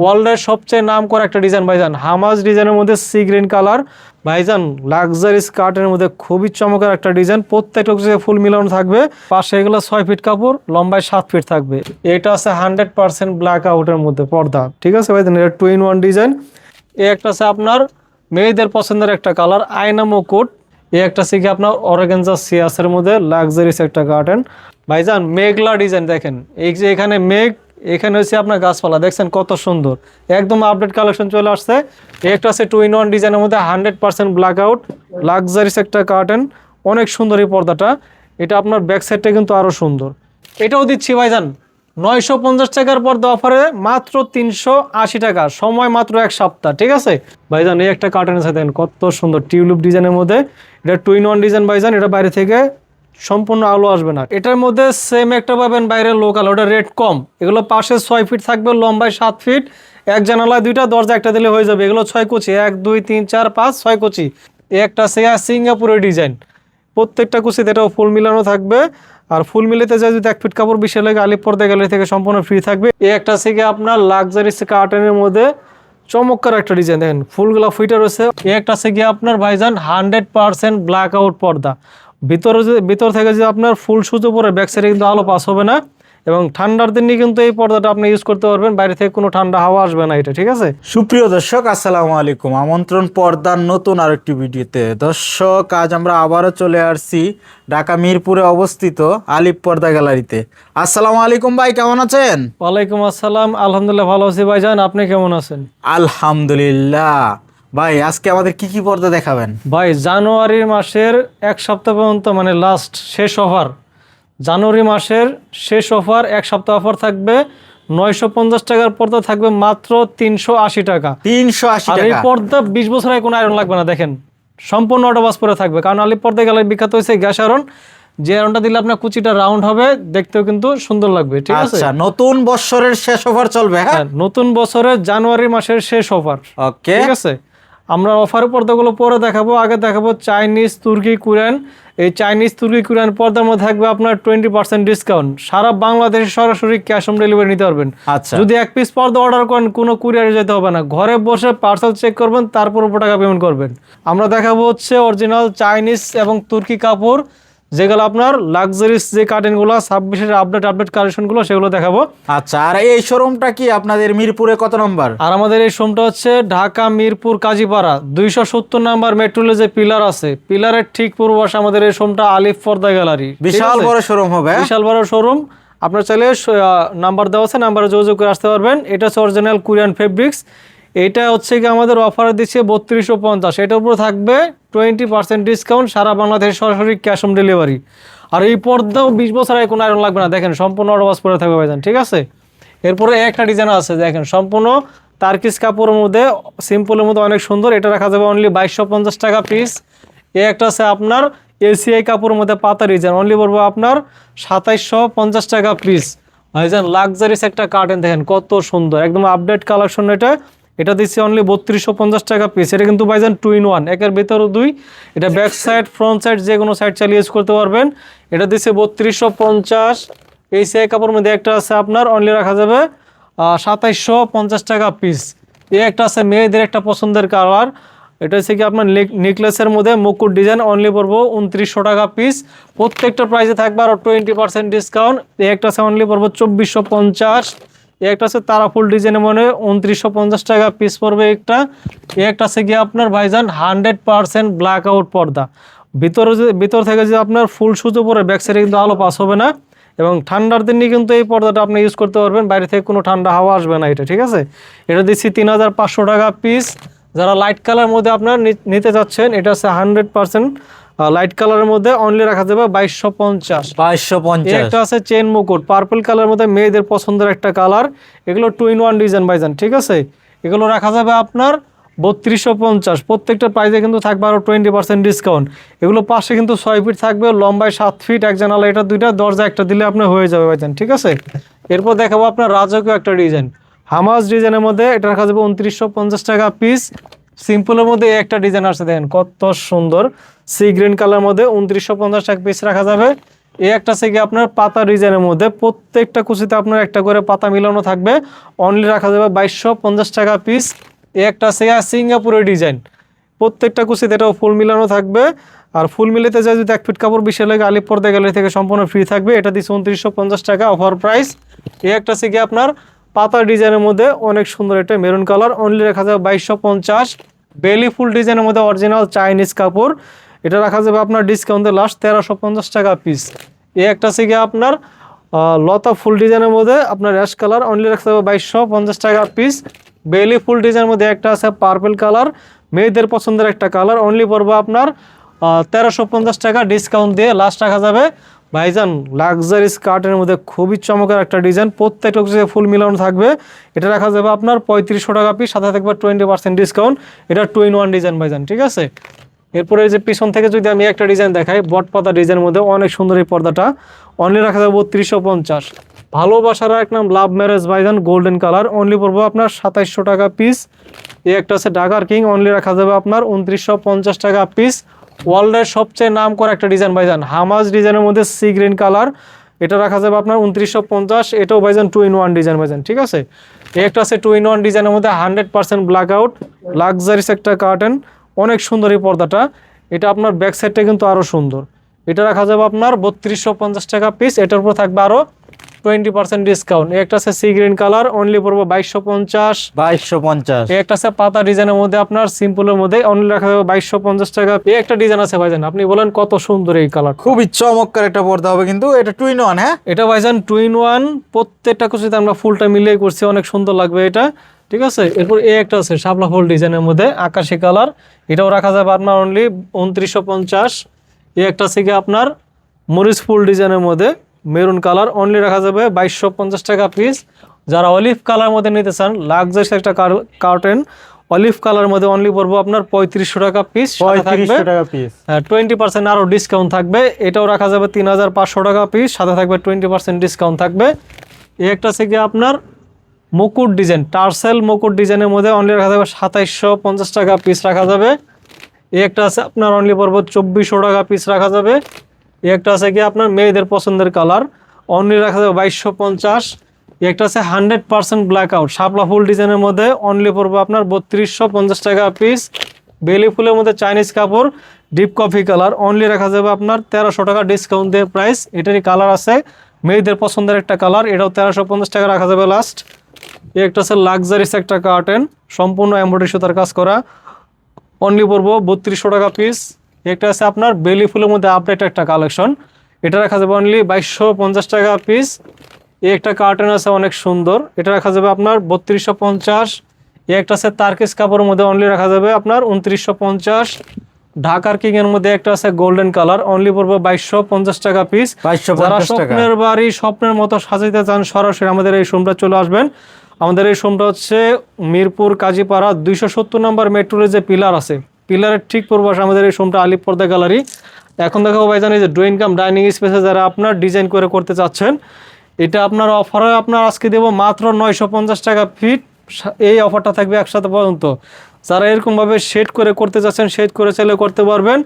ওয়ার্ল্ডের সবচেয়ে নাম করা একটা ডিজাইন ভাইজান। হামাজ ডিজাইনের মধ্যে সি গ্রিন কালার ভাইজান লাক্সারি স্কার্টের মধ্যে খুবই চমৎকার একটা ডিজাইন প্রত্যেকটা হচ্ছে ফুল মিলানো থাকবে। পাশে এগুলো ছয় ফিট কাপড়, লম্বায় সাত ফিট থাকবে। এটা আছে হান্ড্রেড পার্সেন্ট ব্ল্যাক আউটের মধ্যে পর্দা। ঠিক আছে, ভাইজান? এটা টু ইন ওয়ান ডিজাইন এ একটা আছে আপনার মেয়েদের পছন্দের একটা কালার আয়না মুকুট। এ একটা শিখে আপনার অরেগেঞ্জা সিয়াসের মধ্যে লাক্সারিস একটা গার্ডেন ভাইজান, মেঘলা ডিজাইন দেখেন। এই যে এখানে মেঘ এখানে হচ্ছে আপনার গাছপালা, দেখছেন কত সুন্দর। একদম আপডেট কালেকশন চলে আসছে। একটা আছে টু ইন ওয়ান ডিজাইনের মধ্যে hundred percent black out luxurious একটা কার্টেন অনেক সুন্দর এই পর্দাটা। এটা আপনার ব্যাক সাইডটা কিন্তু আরও সুন্দর। এটাও দিচ্ছি ভাইজান, নয়শো পঞ্চাশ টাকার পর্দা অফারে মাত্র তিনশো আশি টাকা, সময় মাত্র এক সপ্তাহ, ঠিক আছে? ভাইজান, এই একটা কার্টেন আছে দেখেন কত সুন্দর টিউলিপ ডিজাইনের মধ্যে। এটা টু ইন ওয়ান ডিজাইন ভাইজান, এটা বাইরে থেকে সম্পূর্ণ আলো আসবে না। এটার মধ্যে সেম একটা পাবেন বাইরে লোকাল ওটা রেট কম। এগুলো পাশে ছয় ফিট থাকবে, লম্বায় সাত ফিট এক জানালায় দুইটা, দরজা একটা দিলে হয়ে যাবে। এগুলো ছয় কুচি, এক, দুই, তিন, চার, পাঁচ, ছয় কুচি। একটা সেয়া সিঙ্গাপুরের ডিজাইন প্রত্যেকটা কুচিতে এটাও ফুল মিলানো থাকবে। আর ফুল মিলিতে যায় যদি এক ফিট কাপড় বেশি লাগে আলিপ পর্দা গ্যালারি থেকে সম্পূর্ণ ফ্রি থাকবে। এ একটা থেকে আপনার লাক্সারি কার্টেনের মধ্যে চমৎকার একটা ডিজাইন দেখেন, ফুলগুলো ফুইটা রয়েছে। এ একটা গিয়ে আপনার ভাইজান হান্ড্রেড পার্সেন্ট ব্ল্যাক আউট পর্দা। ভিতরে যদি ভিতর থেকে যদি আপনার ফুল সুতো পরে ব্যাক সাইডে কিন্তু আলো পাস হবে না এবং ঠান্ডার দিনে কিন্তু এই পর্দাটা আপনি ইউজ করতে পারবেন। বাইরে থেকে কোনো ঠান্ডা হাওয়া আসবে না এটা ঠিক আছে? সুপ্রিয় দর্শক আসসালামু আলাইকুম। আমন্ত্রণ পর্দার নতুন আরেকটি ভিডিওতে। দর্শক আজ আমরা আবারও চলে আসছি ঢাকা মিরপুরে অবস্থিত আলিপ পর্দা গ্যালারিতে। আসসালামু আলাইকুম ভাই কেমন আছেন? ওয়ালাইকুম আসসালাম। আলহামদুলিল্লাহ ভালো আছি ভাইজান আপনি কেমন আছেন? আলহামদুলিল্লাহ। ভাই আজকে আমাদের কি কি পর্দা দেখাবেন? ভাই জানুয়ারি মাসের এক সপ্তাহ পর্যন্ত মানে লাস্ট শেষ অফার জানুয়ারি মাসের শেষ অফার এক সপ্তাহ অফার থাকবে নয়শো পঞ্চাশ টাকার পর্দা থাকবে মাত্র তিনশো আশি টাকা। তিনশো আশি আর এই পর্দা বিশ বছরের কোনো আয়রন লাগবে না দেখেন। সম্পূর্ণ অটোবাস পরে থাকবে। কারণ আলিপ পর্দা গেলে বিখ্যাত হয়েছে গ্যাস আয়রন যে আয়রনটা দিলে আপনার কুচিটা রাউন্ড হবে দেখতেও কিন্তু সুন্দর লাগবে ঠিক আছে? আচ্ছা নতুন বছরের শেষ অফার চলবে হ্যাঁ? হ্যাঁ, নতুন বছরের জানুয়ারি মাসের শেষ অফার ওকে ঠিক আছে? আমরা অফার পর্দাগুলো পরে দেখাবো আগে দেখাবো চাইনিজ তুর্কি কুরিয়ান। এই চাইনিজ তুর্কি কুরিয়ান পর্দার মধ্যে থাকবে আপনার টোয়েন্টি পার্সেন্ট ডিসকাউন্ট। সারা বাংলাদেশে সরাসরি ক্যাশ অন ডেলিভারি নিতে পারবেন। আচ্ছা। যদি এক পিস পর্দা অর্ডার করেন কোনো কুরিয়ারে যেতে হবে না। ঘরে বসে পার্সেল চেক করবেন তারপর উপর টাকা পেমেন্ট করবেন। আমরা দেখাবো হচ্ছে অরিজিনাল চাইনিজ এবং তুর্কি কাপড়। যেগুলো আপনার লাক্সারিস যে কার্টেনগুলো ছাব্বিশের আপডেট আপডেট কালেকশনগুলো সেগুলো দেখাবো। আচ্ছা আর এই শোরুমটা কি আপনাদের মিরপুরে কত নম্বর? আর আমাদের এই শোমটা হচ্ছে ঢাকা মিরপুর কাজীপাড়া। দুইশো সত্তর নাম্বার মেট্রোলে যে পিলার আছে পিলারের ঠিক পূর্ব পাশে আমাদের এই শোমটা আলিফ পর্দা গ্যালারি বিশাল বড় শোরুম হবে? বিশাল বড় শোরুম আপনার চাইলে নাম্বার দেওয়া আছে নাম্বারে যোগাযোগ করে আসতে পারবেন। এটা হচ্ছে অরিজিনাল কোরিয়ান ফেব্রিক্স এটা হচ্ছে কি আমাদের অফার দিচ্ছে বত্রিশশো পঞ্চাশ। এটার উপরে থাকবে টোয়েন্টি পার্সেন্ট ডিসকাউন্ট সারা বাংলাদেশ সরাসরি ক্যাশ অন ডেলিভারি আর এই পর্দাও বিশ বছর আগে কোনো আয়রন লাগবে না। দেখেন, সম্পূর্ণ অডবাস পরে থাকবে ভাইজান, ঠিক আছে? এরপরে একটা ডিজাইন আছে, দেখেন, সম্পূর্ণ তার্কিস কাপড়ের মধ্যে সিম্পলের মধ্যে অনেক সুন্দর। এটা রাখা যাবে অনলি বাইশশো পঞ্চাশ টাকা পিস এ একটা আছে আপনার এসিআই কাপড়ের মধ্যে পাতা ডিজাইন অনলি পড়ব আপনার সাতাইশশো পঞ্চাশ টাকা পিস ভাইজান লাক্সারিস একটা কার্টেন দেখেন, কত সুন্দর। একদম আপডেট কালেকশন এটা। এটা দিচ্ছি অনলি বত্রিশশো পঞ্চাশ টাকা পিস এটা কিন্তু ভাইজান টু ইন ওয়ান একের ভিতরে দুই। এটা ব্যাক সাইড ফ্রন্ট সাইড যে কোনো সাইড চালিয়ে ইউজ করতে পারবেন। এটা দিচ্ছে বত্রিশশো পঞ্চাশ। এই সিআই কাপড়ের মধ্যে একটা আছে আপনার অনলি রাখা যাবে সাতাইশশো পঞ্চাশ টাকা পিস এই একটা আছে মেয়েদের একটা পছন্দের কালার। এটা হচ্ছে কি আপনার নেকলেসের মধ্যে মুকুট ডিজাইন অনলি পড়ব উনত্রিশশো টাকা পিস প্রত্যেকটা প্রাইসে থাকবে আরও টোয়েন্টি পার্সেন্ট ডিসকাউন্ট এই একটা আছে অনলি পড়ব চব্বিশশো পঞ্চাশ। এই একটা আছে তারা ফুল ডিজাইনের মনে উনত্রিশশো পঞ্চাশ টাকা পিস পড়বে একটা। এই একটা আছে গিয়ে আপনার ভাইজান হান্ড্রেড পার্সেন্ট ব্ল্যাক আউট পর্দা। ভিতরে ভিতর থেকে যদি আপনার ফুল সুতো পরে ব্যাক সাইডে কিন্তু আলো পাস হবে না। এবং ঠান্ডার দিনে কিন্তু এই পর্দাটা আপনি ইউজ করতে পারবেন। বাইরে থেকে কোনো ঠান্ডা হাওয়া আসবে না এটা, ঠিক আছে? এটা দিচ্ছি তিন হাজার পাঁচশো টাকা পিস যারা লাইট কালার মধ্যে আপনার নিতে যাচ্ছেন এটা হচ্ছে হান্ড্রেড পার্সেন্ট লাইট কালারের মধ্যে অনলি রাখা যাবে বাইশশো পঞ্চাশ। বাইশশো পঞ্চাশ। একটা আছে চেন মুকুট পার্পল কালার মধ্যে মেয়েদের পছন্দের একটা কালার এগুলো টু ইন ওয়ান ডিজাইন বাইজান ঠিক আছে? এগুলো রাখা যাবে আপনার বত্রিশশো পঞ্চাশ। প্রত্যেকটা প্রাইসে কিন্তু থাকবে আরও টোয়েন্টি পার্সেন্ট ডিসকাউন্ট এগুলো পাশে কিন্তু ছয় ফিট থাকবে লম্বায় সাত ফিট এক জানালা এটা দুইটা দরজা একটা দিলে আপনার হয়ে যাবে ভাইজান ঠিক আছে? এরপর দেখাবো আপনার রাজকীয় একটা ডিজাইন হামাজ ডিজাইনের মধ্যে এটা রাখা যাবে উনত্রিশশো পঞ্চাশ টাকা পিস সিম্পলের মধ্যে একটা ডিজাইন আছে দেখেন কত সুন্দর। সি গ্রিন কালার মধ্যে উনত্রিশশো পঞ্চাশ টাকা পিস রাখা যাবে। এই একটা আছে কি আপনার পাতা ডিজাইনের মধ্যে প্রত্যেকটা কুচিতে আপনার একটা করে পাতা মিলানো থাকবে। অনলি রাখা যাবে বাইশশো পঞ্চাশ টাকা পিস এই একটা গিয়া সিঙ্গাপুরের ডিজাইন প্রত্যেকটা কুচিতে এটাও ফুল মিলানো থাকবে। আর ফুল মিলিতে যায় যদি এক ফিট কাপড় বিশে লাগে আলিপ পর্দা গ্যালারি থেকে সম্পূর্ণ ফ্রি থাকবে। এটা দিচ্ছে উনত্রিশশো পঞ্চাশ টাকা অফার প্রাইস এই একটা আছে কি আপনার পাতা ডিজাইনের মধ্যে অনেক সুন্দর এটা মেরুন কালার অনলি রাখা যাবে বাইশশো পঞ্চাশ। বেলি ফুল ডিজাইনের মধ্যে অরিজিনাল চাইনিজ কাপড়। এটা রাখা যাবে আপনার ডিসকাউন্টে লাস্ট তেরোশো পঞ্চাশ টাকা পিস এই একটা কি আপনার লতা ফুল ডিজাইনের মধ্যে আপনার অ্যাশ কালার অনলি রাখতে হবে বাইশশো পঞ্চাশ টাকা পিস বেলি ফুল ডিজাইনের মধ্যে একটা আছে পার্পেল কালার মেয়েদের পছন্দের একটা কালার অনলি পড়বে আপনার তেরোশো পঞ্চাশ টাকা ডিসকাউন্ট দিয়ে লাস্ট রাখা যাবে। ভাইজান লাক্সারি স্কার্টের মধ্যে খুবই চমৎকার একটা ডিজাইন প্রত্যেকটা কিছু ফুল মিলানো থাকবে। এটা রাখা যাবে আপনার পঁয়ত্রিশশো টাকা পিস সাথে থাকবে টোয়েন্টি পার্সেন্ট ডিসকাউন্ট এটা টু ইন ওয়ান ডিজাইন ভাইজান, ঠিক আছে? এরপরে যে পিছন থেকে যদি আমি একটা ডিজাইন দেখাই, বট পাতা ডিজাইনের মধ্যে অনেক সুন্দর এই পর্দাটা। অনলি রাখা যাবে বত্রিশশো পঞ্চাশ। ভালোবাসার এক নাম লাভ ম্যারেজ ভাইজান গোল্ডেন কালার অনলি পড়ব আপনার সাতাইশশো টাকা পিস এই একটা আছে ডাকার কিং অনলি রাখা যাবে আপনার উনত্রিশশো পঞ্চাশ টাকা পিস ওয়ার্ল্ডের সবচেয়ে নাম করা একটা ডিজাইন ভাইজান হামাজ ডিজাইনের মধ্যে সি গ্রিন কালার এটা রাখা যাবে আপনার উনত্রিশশো পঞ্চাশ। এটাও ভাইজান টু ইন ওয়ান ডিজাইন ভাইজান ঠিক আছে? একটা আছে টু ইন ওয়ান ডিজাইনের মধ্যে hundred percent black out luxurious একটা কার্টেন অনেক সুন্দর এই পর্দাটা। এটা আপনার ব্যাক সাইডটা কিন্তু আরও সুন্দর। এটা রাখা যাবে আপনার বত্রিশশো পঞ্চাশ টাকা পিস এটার উপর থাকবে আরও টোয়েন্টি পার্সেন্ট ডিসকাউন্ট একটা আছে সি গ্রিন কালার অনলি পড়ব বাইশশো পঞ্চাশ। বাইশশো পঞ্চাশ। একটা আছে পাতা ডিজাইনের মধ্যে আপনার সিম্পলের মধ্যে অনলি রাখা যাবে বাইশশো পঞ্চাশ টাকা। এই একটা ডিজাইন আছে ভাইজান। আপনি বলেন কত সুন্দর এই কালার খুবই চমৎকার একটা পর্দা হবে কিন্তু। এটা টুইন ওয়ান হ্যাঁ? এটা ভাইজান টুইন ওয়ান প্রত্যেকটা কুচিতে আমরা ফুলটা মিলিয়ে করছি। অনেক সুন্দর লাগবে এটা। ঠিক আছে? এরপর এ একটা আছে শাপলা ফুল ডিজাইনের মধ্যে আকাশি কালার। এটাও রাখা যাবে আপনার অনলি উনত্রিশশো পঞ্চাশ। এ একটা আছে কি আপনার মরিচ ফুল ডিজাইনের মধ্যে মেরুন কালার অনলি রাখা যাবে বাইশশো পঞ্চাশ টাকা পিস যারা অলিভ কালার মধ্যে নিতে চান লাক্সারিস একটা কার্টেন অলিভ কালার মধ্যে অনলি পড়ব আপনার পঁয়ত্রিশশো টাকা পিস পিস টোয়েন্টি পার্সেন্ট আরও ডিসকাউন্ট থাকবে। এটাও রাখা যাবে তিন হাজার পাঁচশো টাকা পিস সাথে থাকবে টোয়েন্টি পার্সেন্ট ডিসকাউন্ট থাকবে। এ একটা থেকে আপনার মুকুট ডিজাইন, টার্সেল মুকুট ডিজাইনের মধ্যে অনলি রাখা যাবে সাতাইশশো পঞ্চাশ টাকা পিস রাখা যাবে। একটা আছে আপনার অনলি পর্ব চব্বিশশো টাকা পিস রাখা যাবে। একটা আছে কি আপনার মেয়েদের পছন্দের কালার অনলি রাখা যাবে বাইশশো পঞ্চাশ। একটা আছে হান্ড্রেড পার্সেন্ট ব্ল্যাক আউট শাপলা ফুল ডিজাইনের মধ্যে অনলি পড়ব আপনার বত্রিশশো পঞ্চাশ টাকা পিস বেলি ফুলের মধ্যে চাইনিজ কাপড় ডিপ কফি কালার অনলি রাখা যাবে আপনার তেরোশো টাকা ডিসকাউন্ট দিয়ে প্রাইস এটারই কালার আছে, মেয়েদের পছন্দের একটা কালার এটাও তেরোশো পঞ্চাশ টাকা রাখা যাবে লাস্ট এই একটা আছে লাক্সারিস একটা কার্টেন সম্পূর্ণ এমব্রয়ডারি সুতার কাজ করা। অনলি পড়ব বত্রিশশো টাকা পিস একটা আছে আপনার বেলি ফুলের মধ্যে আপডেট একটা কালেকশন এটা রাখা যাবে অনলি বাইশশো পঞ্চাশ টাকা পিস এই একটা কার্টেন আছে অনেক সুন্দর। এটা রাখা যাবে আপনার বত্রিশশো পঞ্চাশ। এই একটা আছে তার্কিস কাপড়ের মধ্যে অনলি রাখা যাবে আপনার উনত্রিশশো পঞ্চাশ। ঢাকার কিং এর মধ্যে একটা আছে গোল্ডেন কালার অনলি পড়ব বাইশশো পঞ্চাশ টাকা পিস যারা স্বপ্নের বাড়ি স্বপ্নের মতো সাজাইতে চান সরাসরি আমাদের এই শোরুমটা চলে আসবেন। আমাদের এই শোরুমটা হচ্ছে মিরপুর কাজীপাড়া দুইশো সত্তর নম্বর মেট্রোর যে পিলার আছে। পিলারের ঠিক পূর্বাস আমাদের এই শোরুমটা আলিপ পর্দা গ্যালারি। এখন দেখাবো ভাইজান এই যে ড্রয়িং কাম, ডাইনিং স্পেসে যারা আপনার ডিজাইন করে করতে চাচ্ছেন, এটা আপনার অফারে আপনার আজকে দেবো মাত্র নয়শো পঞ্চাশ টাকা ফিট। এই অফারটা থাকবে একসাথে পর্যন্ত। যারা এরকমভাবে শেড করে করতে চাচ্ছেন, শেড করে চাইলে করতে পারবেন।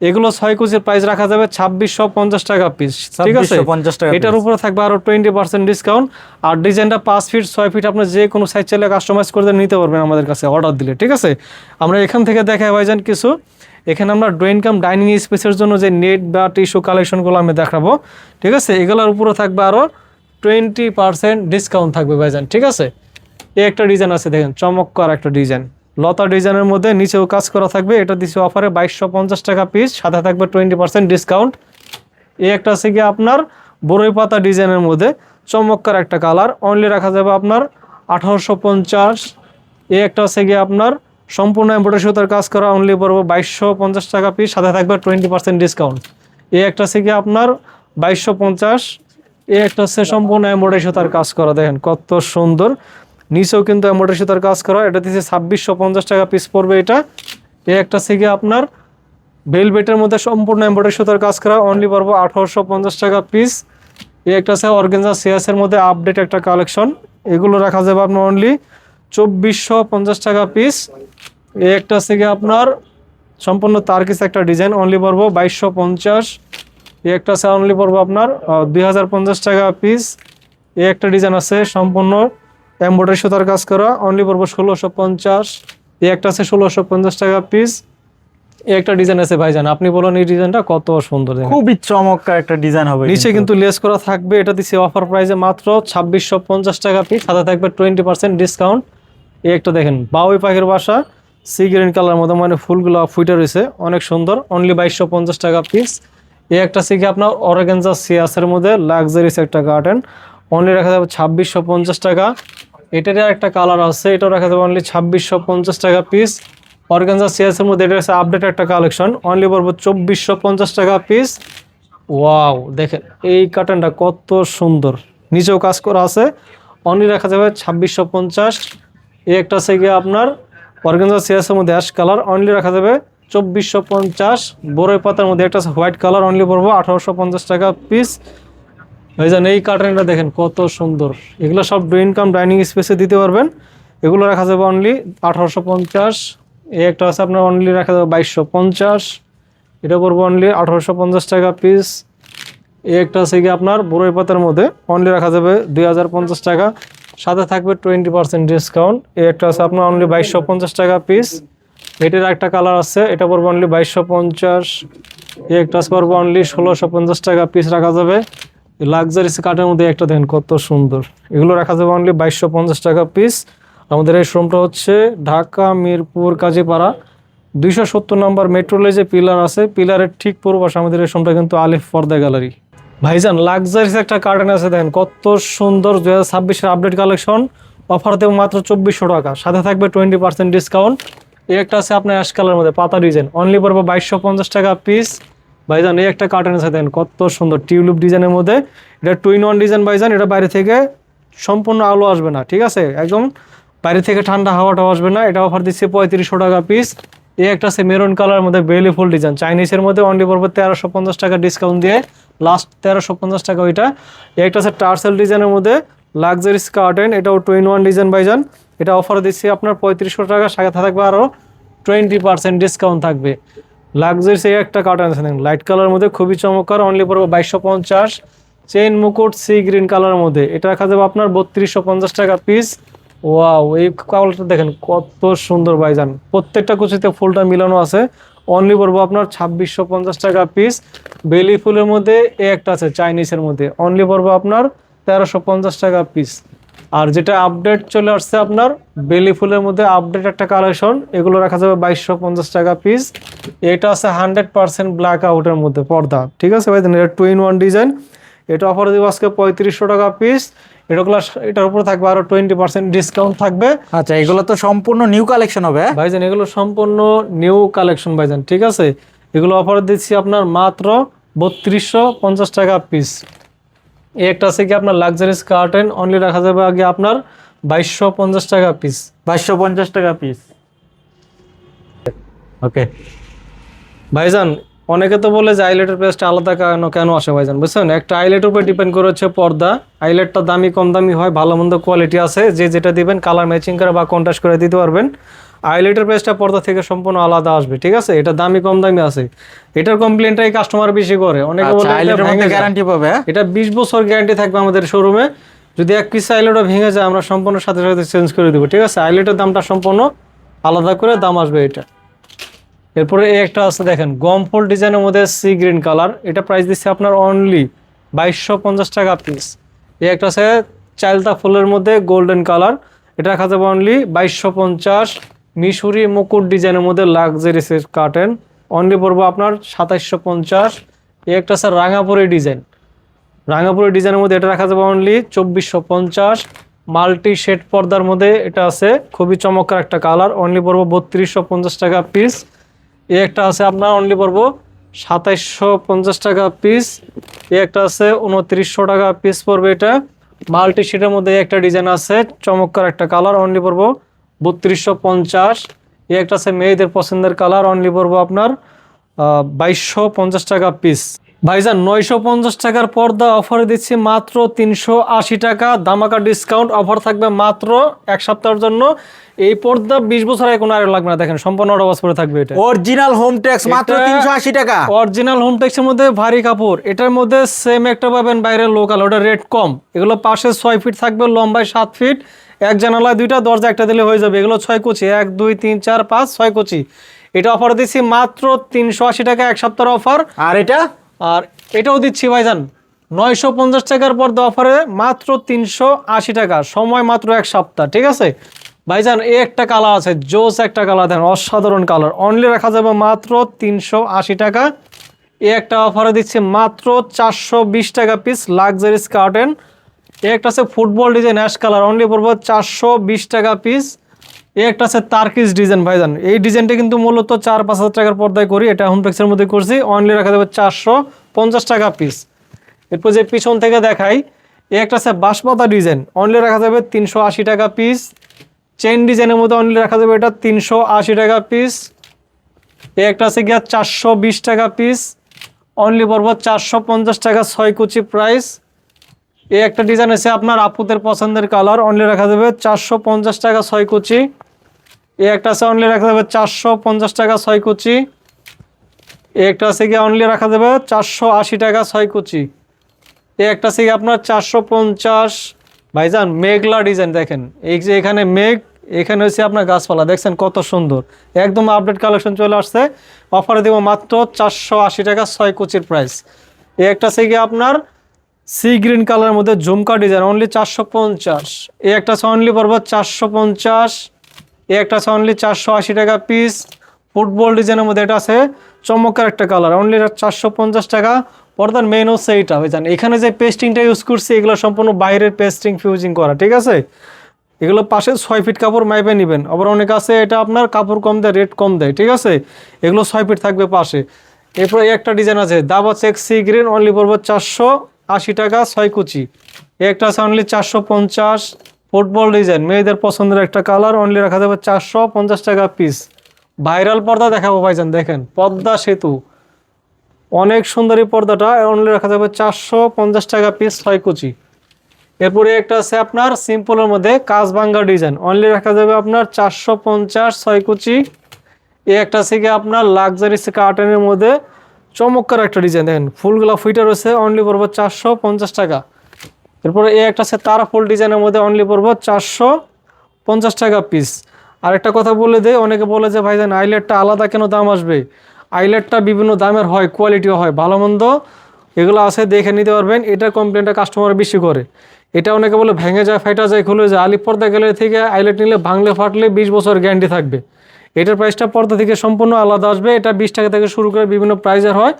এগুলো ছয় কুচির প্রাইস রাখা যাবে ছাব্বিশশো পঞ্চাশ টাকা পিস ঠিক আছে? এটার উপরে থাকবে আরও টোয়েন্টি পার্সেন্ট ডিসকাউন্ট আর ডিজাইনটা পাঁচ ফিট ছয় ফিট আপনি যে কোনো সাইজ চাইলে কাস্টমাইজ করে নিতে পারবেন আমাদের কাছে অর্ডার দিলে ঠিক আছে? আমরা এখান থেকে দেখাই ভাইজান কিছু। এখানে আমরা ড্রয়িং কাম ডাইনিং স্পেসের জন্য যে নেট বা টিস্যু কালেকশনগুলো আমি দেখাবো ঠিক আছে? এগুলোর উপরে থাকবে আরও টোয়েন্টি পার্সেন্ট ডিসকাউন্ট থাকবে ভাইজান ঠিক আছে? এই একটা ডিজাইন আছে দেখেন চমৎকার একটা ডিজাইন লতা ডিজাইনের মধ্যে নিচেও কাজ করা থাকবে। এটা দিচ্ছে অফারে বাইশশো পঞ্চাশ টাকা পিস সাথে থাকবে টোয়েন্টি পার্সেন্ট ডিসকাউন্ট এই একটা আছে কি আপনার বরই পাতা ডিজাইনের মধ্যে, চমৎকার একটা কালার অনলি রাখা যাবে আপনার আঠারোশো পঞ্চাশ। এই একটা আছে কি আপনার সম্পূর্ণ এম্ব্রয়ডারি সুতার কাজ করা অনলি পড়ব বাইশশো পঞ্চাশ টাকা পিস সাথে থাকবে টোয়েন্টি পার্সেন্ট ডিসকাউন্ট এই একটা আছে কি আপনার বাইশশো পঞ্চাশ। এই একটা হচ্ছে সম্পূর্ণ এম্ব্রয়ডারি সুতার কাজ করা, দেখেন কত সুন্দর। নিচেও কিন্তু এম্ব্রয়ডারি সুতার কাজ করা এটা দিচ্ছে ছাব্বিশশো পঞ্চাশ টাকা পিস পড়বে এটা। এই একটা থেকে আপনার ভেলভেটের মধ্যে সম্পূর্ণ এম্ব্রয়ডারি সুতার কাজ করা। অনলি পড়ব আঠারোশো পঞ্চাশ টাকা পিস এই একটা আছে অর্গেনজা সিয়াসের মধ্যে আপডেট একটা কালেকশন এগুলো রাখা যাবে আপনার অনলি চব্বিশশো পঞ্চাশ টাকা পিস এই একটা থেকে আপনার সম্পূর্ণ তারকিস একটা ডিজাইন অনলি পড়ব বাইশশো পঞ্চাশ। এই একটা আছে অনলি পড়ব আপনার দুই হাজার পঞ্চাশ টাকা পিস এই একটা ডিজাইন আছে সম্পূর্ণ এম্ব্রয়ডারি সুতার কাজ করা অনলি পড়ব ষোলোশো পঞ্চাশ এই একটা আছে ষোলোশো পঞ্চাশ টাকা পিস একটা ডিজাইন আছে ভাইজান। আপনি বলুন এই ডিজাইনটা কত সুন্দর খুবই চমৎকার একটা ডিজাইন হবে নিচে কিন্তু। লেস করা থাকবে এটা দিচ্ছে অফার প্রাইসে মাত্র ছাব্বিশশো পঞ্চাশ টাকা পিস সাথে থাকবে টোয়েন্টি পার্সেন্ট ডিসকাউন্ট এই একটা দেখেন বাউই পাখির বাসা সি গ্রিন কালার মতো মানে ফুলগুলো ফুটে রয়েছে অনেক সুন্দর অনলি বাইশশো পঞ্চাশ টাকা পিস এই একটা সিকে আপনার অরেগেঞ্জা সিয়াসের মধ্যে লাক্সারিস একটা গার্ডেন অনলি রাখা যাবে ছাব্বিশশো পঞ্চাশ টাকা। এটারই একটা কালার আছে, এটাও রাখা যাবে অনলি ছাব্বিশশো পঞ্চাশ টাকা পিস অর্গানজা সিয়াসের মধ্যে এটা আছে আপডেট একটা কালেকশন অনলি পড়ব চব্বিশশো পঞ্চাশ টাকা পিস ওয়াও দেখেন, এই কার্টেনটা কত সুন্দর। নিচেও কাজ করা আছে অনলি রাখা যাবে ছাব্বিশশো পঞ্চাশ। এই একটা আছে গিয়ে আপনার অর্গানজা সিয়াসের মধ্যে অ্যাশ কালার অনলি রাখা যাবে চব্বিশশো পঞ্চাশ। বড়ই পাতার মধ্যে একটা হোয়াইট কালার অনলি পড়ব আঠারোশো পঞ্চাশ টাকা পিস ভাইজান এই কার্টেনটা দেখেন, কত সুন্দর। এগুলো সব ইনকাম ডাইনিং স্পেসে দিতে পারবেন। এগুলো রাখা যাবে অনলি আঠারোশো পঞ্চাশ। এই একটা আছে আপনার অনলি রাখা যাবে বাইশশো পঞ্চাশ। এটা পড়ব অনলি আঠারোশো পঞ্চাশ টাকা পিস এই একটা আছে কি আপনার বড়ই পাতার মধ্যে। অনলি রাখা যাবে দুই হাজার পঞ্চাশ টাকা। সাথে থাকবে টোয়েন্টি পার্সেন্ট ডিসকাউন্ট এই একটা আছে আপনার অনলি বাইশশো পঞ্চাশ টাকা পিস এটার একটা কালার আছে, এটা পড়ব অনলি বাইশশো পঞ্চাশ। এই একটা পড়ব অনলি ষোলোশো পঞ্চাশ টাকা পিস রাখা যাবে। লাক্সারিস কাঠের মধ্যে একটা দেখেন কত সুন্দর। এগুলো রাখা যাবে অনলি বাইশশো পঞ্চাশ টাকা পিস আমাদের এই শ্রমটা হচ্ছে ঢাকা, মিরপুর, কাজীপাড়া। দুইশো সত্তর নম্বর মেট্রোলে যে পিলার আছে। পিলারের ঠিক পূর্ব আমাদের এই শ্রমটা কিন্তু আলিফ পর্দা গ্যালারি ভাইজান লাক্সারিস একটা কার্টেন আছে দেখেন, কত সুন্দর দু হাজার ছাব্বিশের আপডেট কালেকশন অফার দেবো মাত্র চব্বিশশো টাকা। সাথে থাকবে টোয়েন্টি পার্সেন্ট ডিসকাউন্ট এই একটা আছে আপনার অ্যাশ কালার মধ্যে, পাতা ডিজাইন অনলি পড়ব বাইশশো পঞ্চাশ টাকা পিস ভাইজান, এই একটা কার্টন আছে দেখেন, কত সুন্দর টিউলিপ ডিজাইনের মধ্যে। এটা টু ইন ওয়ান ডিজাইন ভাইজান, এটা বাইরে থেকে সম্পূর্ণ আলো আসবে না, ঠিক আছে? একদম বাইরে থেকে ঠান্ডা হাওয়াটাও আসবে না, এটা অফার দিচ্ছে পঁয়ত্রিশশো টাকা পিস এই একটা আছে মেরুন কালার মধ্যে বেলি ফুল ডিজাইন চাইনিজের মধ্যে অনলি পড়বে তেরোশো পঞ্চাশ টাকা ডিসকাউন্ট দিয়ে লাস্ট তেরোশো পঞ্চাশ টাকা ওইটা। এই একটা আছে টার্সেল ডিজাইনের মধ্যে লাক্সারিস কার্টেন এটাও টু ইন ওয়ান ডিজাইন ভাইজান। এটা অফার দিচ্ছে আপনার পঁয়ত্রিশশো টাকা, সাথে থাকবে আরও টোয়েন্টি পার্সেন্ট ডিসকাউন্ট থাকবে। লাক্সারিস এই একটা কার্টন আছে লাইট কালার মধ্যে খুবই চমৎকার অনলি পড়বে বাইশশো পঞ্চাশ। চেইন মুকুট সি গ্রিন কালারের মধ্যে। এটা রাখা যাবে আপনার বত্রিশশো পঞ্চাশ টাকা পিস ওয়াও এই কালারটা দেখেন কত সুন্দর ভাইজান। প্রত্যেকটা কুচিতে ফুলটা মিলানো আছে। অনলি পড়ব আপনার ছাব্বিশশো পঞ্চাশ টাকা পিস বেলি ফুলের মধ্যে এ একটা আছে চাইনিজের মধ্যে। অনলি পড়ব আপনার তেরোশো পঞ্চাশ টাকা পিস আর যেটা আপডেট চলে আসছে আপনার বেলি ফুলের মধ্যে আপডেট একটা কালেকশন এগুলো রাখা যাবে বাইশশো পঞ্চাশ টাকা পিস এটা আছে হান্ড্রেড পার্সেন্ট ব্ল্যাক আউটের মধ্যে পর্দা ঠিক আছে ভাই এটা টু ইন ওয়ান ডিজাইন এটা অফার দিব আজকে পঁয়ত্রিশশো টাকা পিস এটার উপরে থাকবে আরও টোয়েন্টি পার্সেন্ট ডিসকাউন্ট থাকবে। আচ্ছা এগুলো তো সম্পূর্ণ নিউ কালেকশন হবে? ভাইজান এগুলো সম্পূর্ণ নিউ কালেকশন ভাইজান ঠিক আছে? এগুলো অফার দিচ্ছি আপনার মাত্র বত্রিশশো পঞ্চাশ টাকা পিস এই একটা আছে কি আপনার লাক্সারিস কার্টেন অনলি রাখা যাবে আগে আপনার বাইশশো পঞ্চাশ টাকা পিস বাইশশো পঞ্চাশ টাকা পিস ওকে ভাইজান অনেকে তো বলে যে আইলেটের প্রাইসটা আলাদা কেন কেন আসে ভাইজান বুঝছেন? একটা আইলেটের উপর ডিপেন্ড করে হচ্ছে পর্দা। আইলেটটা দামি কম দামি হয় ভালো মন্দ কোয়ালিটি আছে। যে যেটা দিবেন কালার ম্যাচিং করে বা কন্ট্রাস্ট করে দিতে পারবেন। আইলেটের প্রাইসটা পর্দা থেকে সম্পূর্ণ আলাদা আসবে ঠিক আছে? এটা দামি কম দামি আছে। এটার কমপ্লেনটাই কাস্টমার বেশি করে। অনেকে বলে এটা মধ্যে গ্যারান্টি পাবে হ্যাঁ? এটা বিশ বছর গ্যারান্টি থাকবে আমাদের শোরুমে যদি এক পিস আইলেটও ভেঙে যায় আমরা সম্পূর্ণ সাথে সাথে চেঞ্জ করে দেবো ঠিক আছে? আইলেটের দামটা সম্পূর্ণ আলাদা করে দাম আসবে এটা। এরপরে এই একটা আছে দেখেন গম ফুল ডিজাইনের মধ্যে সি গ্রিন কালার এটা প্রাইস দিচ্ছে আপনার অনলি বাইশশো পঞ্চাশ টাকা পিস এই একটা আছে চাইলতা ফুলের মধ্যে গোল্ডেন কালার এটা রাখা যাবে অনলি বাইশশো পঞ্চাশ মিশরি মুকুট ডিজাইনের মধ্যে লাক্সারি কাটেন অনলি পড়ব আপনার সাতাইশশো পঞ্চাশ। এই একটা আছে রাঙাপুরি ডিজাইন। রাঙাপুরি ডিজাইনের মধ্যে এটা রাখা যাবে অনলি চব্বিশশো পঞ্চাশ। মাল্টি শেড পর্দার মধ্যে এটা আছে, খুবই চমৎকার একটা কালার অনলি পড়ব বত্রিশশো পঞ্চাশ টাকা পিস এই একটা আছে আপনার অনলি পড়ব সাতাইশশো পঞ্চাশ টাকা পিস এই একটা আছে উনত্রিশশো টাকা পিস পড়বে এটা। মাল্টি শেডের মধ্যে একটা ডিজাইন আছে, চমৎকার একটা কালার অনলি পড়ব বত্রিশশো পঞ্চাশ। এই একটা আছে মেয়েদের পছন্দের কালার অনলি পড়ব আপনার বাইশশো পঞ্চাশ টাকা পিস ভাইজান নয়শো পঞ্চাশ টাকার পর্দা অফারে দিচ্ছি মাত্র তিনশো আশি টাকা। দামাকা ডিসকাউন্ট অফার থাকবে মাত্র এক সপ্তাহের জন্য। এই পর্দা বিশ বছর আগে কোনো আর লাগবে না দেখেন সম্পূর্ণ অডাবাস পরে থাকবে এটা। অরিজিনাল হোম ট্যাক্স মাত্র তিনশো আশি টাকা। অরিজিনাল হোম ট্যাক্সের মধ্যে ভারী কাপড়। এটার মধ্যে সেম একটা পাবেন বাইরে লোকাল ওটা রেট কম। এগুলো পাশে ছয় ফিট থাকবে লম্বায় সাত ফিট এক জানালায় দুইটা দরজা একটা দিলে হয়ে যাবে। এগুলো ছয় কুচি এক দুই তিন চার পাঁচ ছয় কুচি। এটা অফার দিচ্ছি মাত্র তিনশো আশি টাকা এক সপ্তাহের অফার আর এটা? আর এটাও দিচ্ছি ভাইজান, নয়শো পঞ্চাশ টাকার পর অফারে মাত্র তিনশো আশি টাকা, সময় মাত্র এক সপ্তাহ, ঠিক আছে? ভাইজান এ একটা কালার আছে, জোস একটা কালার দেন অসাধারণ কালার অনলি রাখা যাবে মাত্র তিনশো আশি টাকা। এ একটা অফারে দিচ্ছি মাত্র চারশো বিশ টাকা পিস লাক্সারিস কার্টেন এ একটা আছে football design ash colour only পড়ব চারশো বিশ টাকা পিস এই একটা আছে তার্কিস ডিজাইন ভাইজান। এই ডিজাইনটা কিন্তু মূলত চার পাঁচ হাজার টাকার পর্দায় করি। এটা হোমটেক্সের মধ্যে করছি। অনলি রাখা যাবে চারশো পঞ্চাশ টাকা পিস এরপর যে পিছন থেকে দেখাই, এই একটা আছে বাঁশপাতা ডিজাইন অনলি রাখা যাবে তিনশো আশি টাকা পিস চেন ডিজাইনের মধ্যে অনলি রাখা যাবে এটা তিনশো আশি টাকা পিস এই একটা আছে গিয়া চারশো বিশ টাকা পিস অনলি পড়ব চারশো পঞ্চাশ টাকা ছয় কুচি প্রাইস এই একটা ডিজাইন আছে আপনার আপুদের পছন্দের কালার অনলি রাখা যাবে চারশো পঞ্চাশ টাকা ছয় কুচি। এই একটা আছে অনলি রাখা যাবে চারশো পঞ্চাশ টাকা ছয় কুচি। এই একটা আছে গিয়ে অনলি রাখা যাবে চারশো আশি টাকা ছয় কুচি। এই একটা আছে গিয়ে আপনার চারশো পঞ্চাশ। ভাইজান, মেঘলা ডিজাইন দেখেন। এই যে এখানে মেঘ, এখানে হচ্ছে আপনার গাছপালা। দেখছেন কত সুন্দর। একদম আপডেট কালেকশন চলে আসছে। অফারে দেবো মাত্র চারশো আশি টাকা ছয় কুচির প্রাইস এই একটা আছে গিয়ে আপনার সি গ্রিন কালারের মধ্যে ঝুমকা ডিজাইন অনলি চারশো পঞ্চাশ। এই একটা অনলি পড়ব চারশো পঞ্চাশ। এই একটা অনলি চারশো আশি টাকা পিস ফুটবল ডিজাইনের মধ্যে এটা আছে চমৎকার একটা কালার অনলি চারশো পঞ্চাশ টাকা। পর্দার মেন হচ্ছে এইটা ভাইজান এখানে যে পেস্টিংটা ইউজ করছি, এগুলো সম্পূর্ণ বাইরের পেস্টিং ফিউজিং করা, ঠিক আছে? এগুলো পাশে ছয় ফিট কাপড় মাইপে নেবেন। আবার অনেক আছে এটা আপনার কাপড় কম দেয় রেট কম দেয়, ঠিক আছে? এগুলো ছয় ফিট থাকবে পাশে। এরপরে একটা ডিজাইন আছে দাবা চেক সি গ্রিন অনলি পড়ব চারশো আশি টাকা, ছয় কুচি। একটা আছে অনলি চারশো পঞ্চাশ। ফুটবল ডিজাইন মেয়েদের পছন্দের একটা কালার অনলি রাখা যাবে চারশো পঞ্চাশ টাকা পিস ভাইরাল পর্দা দেখাবো ভাইজান, দেখেন, পদ্মা সেতু। অনেক সুন্দরী পর্দাটা অনলি রাখা যাবে চারশো পঞ্চাশ টাকা পিস ছয় কুচি। এরপরে একটা আছে আপনার সিম্পলের মধ্যে কাজবাঙ্গা ডিজাইন অনলি রাখা যাবে আপনার চারশো পঞ্চাশ, ছয় কুচি। এই একটা আছে কি আপনার লাক্সারি কার্টেনের মধ্যে চমৎকার একটা ডিজাইন দেখেন, ফুলগুলো ফুইটা রয়েছে অনলি পড়ব চারশো পঞ্চাশ টাকা। এরপরে এ একটা আছে, তারা ফুল ডিজাইনের মধ্যে অনলি পড়ব চারশো পঞ্চাশ টাকা পিস আর একটা কথা বলে দেয় অনেকে বলে যে ভাই ভাইজান আইলেটটা আলাদা কেন দাম আসবে? আইলেটটা বিভিন্ন দামের হয় কোয়ালিটিও হয়, ভালো মন্দ। এগুলো আছে, দেখে নিতে পারবেন। এটা কমপ্লেনটা কাস্টমার বেশি করে। এটা অনেকে বলে, ভেঙে যায়, ফাইটা যায়, খুলে যায়। আলিপ পর্দা গ্যালারি থেকে আইলেট নিলে ভাঙলে, ফাটলে বিশ বছর গ্যারান্টি থাকবে। এটার প্রাইসটা পর্দা থেকে সম্পূর্ণ আলাদা আসবে। এটা বিশ টাকা থেকে শুরু করে বিভিন্ন প্রাইজের হয়।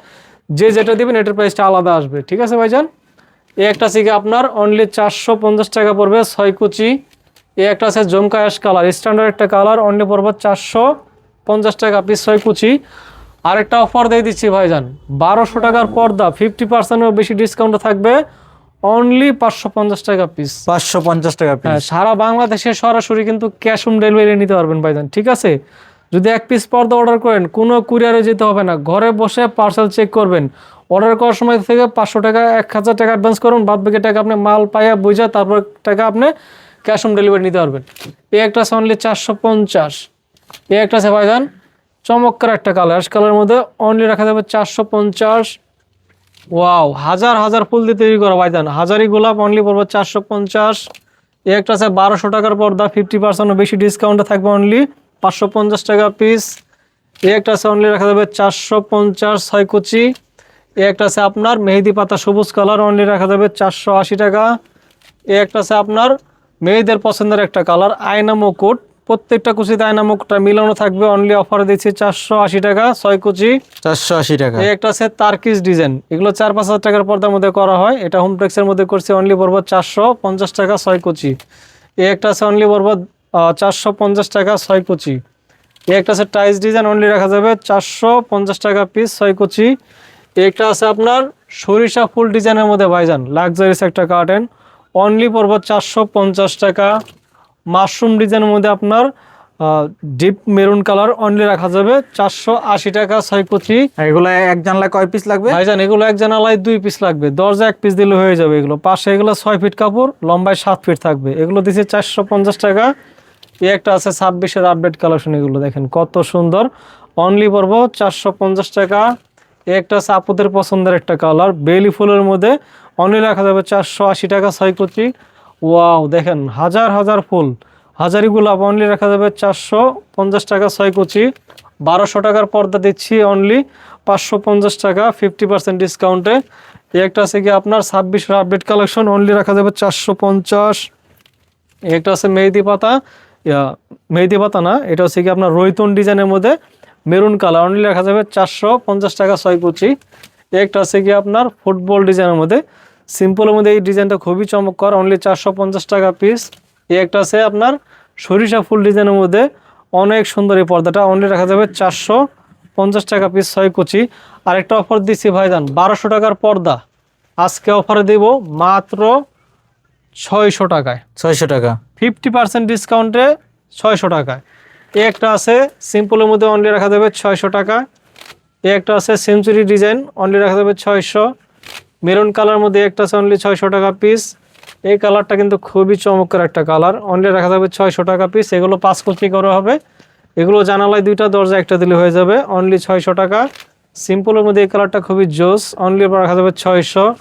যে যেটা দিবেন, এটার প্রাইসটা আলাদা আসবে। ঠিক আছে ভাইজান? এ একটা সিকে আপনার? অনলি চারশো পঞ্চাশ টাকা পড়বে ছয় কুচি। এ একটা আছে জমকা অ্যাশ কালার স্ট্যান্ডার্ড একটা কালার অনলি পড়বে চারশো পঞ্চাশ টাকা পিস ছয় কুচি। আরেকটা অফার দিয়ে দিচ্ছি ভাইজান। বারোশো টাকার পর্দা ফিফটি পার্সেন্টের বেশি ডিসকাউন্ট থাকবে। অনলি পাঁচশো পঞ্চাশ টাকা পিস পাঁচশো পঞ্চাশ টাকা পিস হ্যাঁ সারা বাংলাদেশে সরাসরি কিন্তু ক্যাশ অন ডেলিভারি নিতে পারবেন ভাইজান ঠিক আছে? যদি এক পিস পর্দা অর্ডার করেন কোনো কুরিয়ারে যেতে হবে না। ঘরে বসে পার্সেল চেক করবেন। অর্ডার করার সময় থেকে পাঁচশো টাকা এক হাজার টাকা অ্যাডভান্স করুন। বাদ বাকি টাকা আপনি মাল পাইয়া বুঝা তারপর টাকা আপনি ক্যাশ অন ডেলিভারি নিতে পারবেন। এই একটা আছে অনলি চারশো পঞ্চাশ। এই একটা আছে ভাইজান চমৎকার একটা কালার কালারের মধ্যে অনলি রাখা যাবে চারশো পঞ্চাশ। ওয়াও হাজার হাজার ফুল দিয়ে তৈরি করা ভাইজান। হাজারি গোলাপ অনলি পড়ব চারশো পঞ্চাশ। একটা আছে বারোশো টাকার পর্দা ফিফটি পার্সেন্ট বেশি ডিসকাউন্টে থাকবে অনলি পাঁচশো পঞ্চাশ টাকা পিস একটা আছে অনলি রাখা যাবে চারশো পঞ্চাশ ছয় কুচি। এই একটা আছে আপনার মেহেদি পাতা সবুজ কালার অনলি রাখা যাবে চারশো আশি টাকা। এই একটা আছে আপনার মেয়েদের পছন্দের একটা কালার আয়না মুকুট প্রত্যেকটা কুচি কুচিতে আয়না মুকুটটা মিলানো থাকবে। অনলি অফার দিচ্ছি চারশো আশি টাকা ছয় কুচি। চারশো আশি টাকা। এই একটা আছে তার্কিস ডিজাইন এগুলো চার পাঁচ হাজার টাকার পর্দার মধ্যে করা হয়। এটা হোমপ্লেক্সের মধ্যে করছে অনলি পড়ব চারশো পঞ্চাশ টাকা ছয় কুচি। এ একটা আছে অনলি পড়ব চারশো পঞ্চাশ টাকা ছয় কুচি। এই একটা আছে টাইস ডিজাইন অনলি রাখা যাবে চারশো পঞ্চাশ টাকা পিস ছয় কুচি। একটা আছে আপনার সরিষা ফুল ডিজাইনের মধ্যে ভাইজান লাক্সারিস একটা কার্টেন অনলি পড়ব চারশো পঞ্চাশ টাকা। মাশরুম ডিজাইনের মধ্যে আপনার ডিপ মেরুন কালার অনলি রাখা যাবে। চারশো আশি টাকা ছয় কুচি এগুলো এক জানলা কয় পিস লাগবে? ভাইজান এগুলো এক জানালায় দুই পিস লাগবে। দরজা এক পিস দিলে হয়ে যাবে এগুলো। পাশে এগুলো ছয় ফিট কাপড় লম্বায় সাত ফিট থাকবে। এগুলো দিচ্ছে চারশো পঞ্চাশ টাকা। এই একটা আছে ছাব্বিশের আপডেট কালেকশন এগুলো দেখেন কত সুন্দর। অনলি পড়ব চারশো পঞ্চাশ টাকা। এই একটা আছে আপুদের পছন্দের একটা কালার বেলি ফুলের মধ্যে। অনলি রাখা যাবে চারশো আশি টাকা ছয় কুচি ওয়াও, দেখেন, হাজার হাজার ফুল। হাজারি গোলাপ অনলি রাখা যাবে চারশো পঞ্চাশ টাকা ছয় কুচি। বারোশো টাকার পর্দা দিচ্ছি অনলি পাঁচশো পঞ্চাশ টাকা ফিফটি পার্সেন্ট ডিসকাউন্টে একটা আছে কি আপনার ছাব্বিশের আপডেট কালেকশন অনলি রাখা যাবে চারশো পঞ্চাশ। একটা আছে মেহেদি পাতা। মেহেদি পাতা না, এটা হচ্ছে কি আপনার রৈতন ডিজাইনের মধ্যে, মেরুন কালার অনলি রাখা যাবে চারশো পঞ্চাশ টাকা ছয় কুচি। একটা আছে কি আপনার ফুটবল ডিজাইনের মধ্যে সিম্পলের মধ্যে এই ডিজাইনটা খুবই চমৎকার অনলি চারশো পঞ্চাশ টাকা পিস এই একটা আছে আপনার সরিষা ফুল ডিজাইনের মধ্যে। অনেক সুন্দর এই পর্দাটা অনলি রাখা যাবে চারশো পঞ্চাশ টাকা পিস ছয় কুচি। আরেকটা অফার দিচ্ছি ভাইজান বারোশো টাকার পর্দা। আজকে অফারে দেব মাত্র ছয়শো টাকায়। ছয়শো টাকা। ফিফটি পার্সেন্ট ডিসকাউন্টে ছয়শো টাকায়। এ একটা আছে সিম্পলের মধ্যে অনলি রাখা যাবে ছয়শো টাকা। এ একটা আছে সেঞ্চুরি ডিজাইন অনলি রাখা যাবে ছয়শো। মেরুন কালার মধ্যে একটা আছে অনলি ছয়শো টাকা পিস এই কালারটা কিন্তু খুবই চমৎকার একটা কালার। অনলি রাখা যাবে ছয়শো টাকা পিস এগুলো পাঁচ কুচি করা হবে। এগুলো জানালায় দুইটা দরজা, একটা দিলে হয়ে যাবে। অনলি ছয়শো টাকা। সিম্পলের মধ্যে এই কালারটা খুবই জোস। অনলি রাখা যাবে ছয়শো।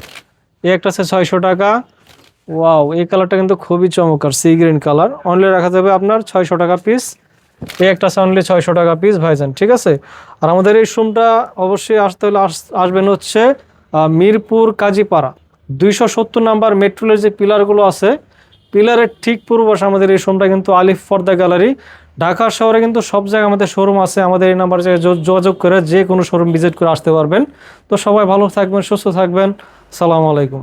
এই একটা আছে ছয়শো টাকা। ওয়াও এই কালারটা কিন্তু খুবই চমৎকার সি গ্রিন কালার। অনলি রাখা যাবে আপনার ছয়শো টাকা পিস এই একটা আছে অনলি ছয়শো টাকা পিস ভাইজান, ঠিক আছে? আর আমাদের এই শোরুমটা অবশ্যই আসতে হলে আস- আসবেন হচ্ছে মিরপুর কাজীপাড়া। দুইশো সত্তর নাম্বার মেট্রোলের যে পিলারগুলো আছে, পিলারের ঠিক পূর্বশ আমাদের এই শোরুমটা কিন্তু আলিফ ফর্দা গ্যালারি। ঢাকা শহরে কিন্তু সব জায়গায় আমাদের শোরুম আছে, আমাদের এই নাম্বারে যোগাযোগ করে যে কোনো শোরুম ভিজিট করে আসতে পারবেন। তো সবাই ভালো থাকবেন, সুস্থ থাকবেন। সালাম আলাইকুম।